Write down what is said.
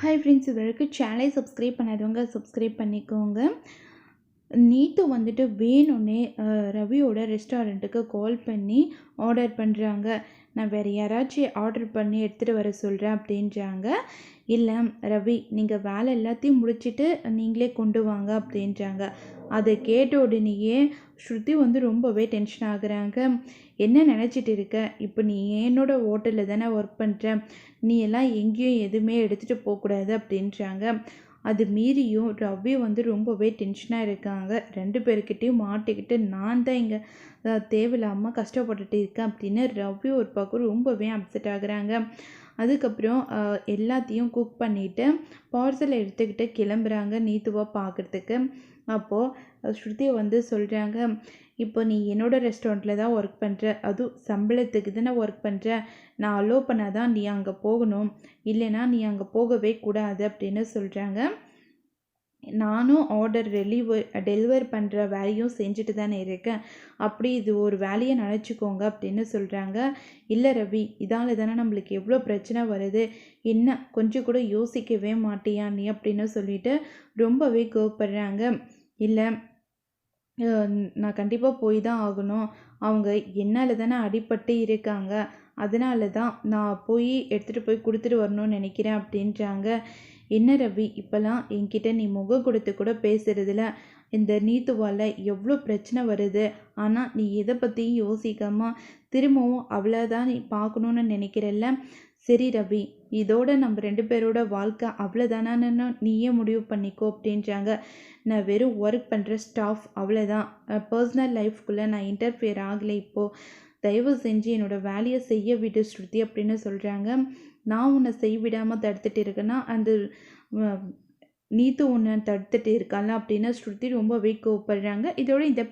Hi friends இது வரைக்கும் சேனலை சப்ஸ்கிரைப் பண்ணாதவங்க சப்ஸ்கிரைப் பண்ணிக்கோங்க. நீத்து வந்துட்டு வேணும்னே ரவியோட ரெஸ்டாரண்ட்டுக்கு கால் பண்ணி ஆர்டர் பண்ணுறாங்க நான் வேறு யாராச்சும் ஆர்டர் பண்ணி எடுத்துகிட்டு வர சொல்கிறேன் அப்படின்றாங்க. இல்லை ரவி நீங்கள் வேலை எல்லாத்தையும் முடிச்சுட்டு நீங்களே கொண்டு வாங்க அப்படின்றாங்க. அதை கேட்ட உடனேயே ஸ்ருதி வந்து ரொம்பவே டென்ஷன் ஆகுறாங்க. என்ன நினச்சிட்டு இருக்க? இப்போ நீ என்னோட ஹோட்டலில் தானே ஒர்க் பண்ணுற நீ எல்லாம் எங்கேயும் எதுவுமே எடுத்துகிட்டு போகக்கூடாது அப்படின்றாங்க. அது மீறியும் ரவி வந்து ரொம்பவே டென்ஷனாக இருக்காங்க. ரெண்டு பேர்கிட்டையும் மாட்டிக்கிட்டு நான் தான் இங்கே தேவையில்லாமல் கஷ்டப்பட்டுட்டு இருக்கேன் அப்படின்னு ரவி ஒரு பக்கம் ரொம்பவே அப்செட் ஆகுறாங்க. அதுக்கப்புறம் எல்லாத்தையும் குக் பண்ணிவிட்டு பார்சல் எடுத்துக்கிட்டு கிளம்புறாங்க நீத்துவாக பார்க்குறதுக்கு அப்போது ஸ்ருதி வந்து சொல்கிறாங்க இப்போ நீ என்னோட ரெஸ்டாரண்ட்டில் தான் ஒர்க் பண்ணுற அதுவும் சம்பளத்துக்கு தானே ஒர்க் பண்ணுற நான் அலோவ் பண்ணாதான் நீ அங்கே போகணும். இல்லைன்னா நீ அங்கே போகவே கூடாது அப்படின்னு சொல்கிறாங்க நானும் ஆர்டர் டெலிவர் டெலிவர் பண்ணுற வேலையும் செஞ்சுட்டு தானே இருக்கேன். அப்படி இது ஒரு வேலையை நினச்சிக்கோங்க அப்படின்னு சொல்கிறாங்க இல்லை ரவி இதால் தானே நம்மளுக்கு எவ்வளோ பிரச்சனை வருது? என்ன கொஞ்சம் கூட யோசிக்கவே மாட்டியா நீ அப்படின்னு சொல்லிட்டு ரொம்பவே கோவப்படுறாங்க. இல்லை நான் கண்டிப்பாக போய் தான் ஆகணும். அவங்க என்னால் தானே அடிபட்டு இருக்காங்க. அதனால தான் நான் போய் எடுத்துகிட்டு போய் கொடுத்துட்டு வரணும்னு நினைக்கிறேன் அப்படின்றாங்க. என்ன ரவி இப்போல்லாம் என்கிட்ட நீ முகம் கொடுத்து கூட பேசுறதில்ல இந்த நீத்துவால் எவ்வளோ பிரச்சனை வருது. ஆனால் நீ எதை பற்றியும் யோசிக்காமல் திரும்பவும் அவ்வளோதான் நீ பார்க்கணுன்னு நினைக்கிறல்ல. சரி ரவி இதோட நம்ம ரெண்டு பேரோட வாழ்க்கை அவ்வளோதானான்னு நீயே முடிவு பண்ணிக்கோ அப்படின்றாங்க. நான் வெறும் ஒர்க் பண்ணுற ஸ்டாஃப் அவ்வளோதான் பர்சனல் லைஃப்குள்ளே நான் இன்டர்ஃபியர் ஆகலை இப்போது தயவு செஞ்சு என்னோடய வேலையை செய்ய விடு ஸ்ருதி அப்படின்னு சொல்கிறாங்க நான் உன்னை செய்ய விடாமல் தடுத்துட்டு இருக்கேன்னா அந்த நீத்து உன்னை தடுத்துட்டு இருக்கால அப்படின்னு ஸ்ருதி ரொம்பவே கோவப்படுறாங்க. இதோட இந்த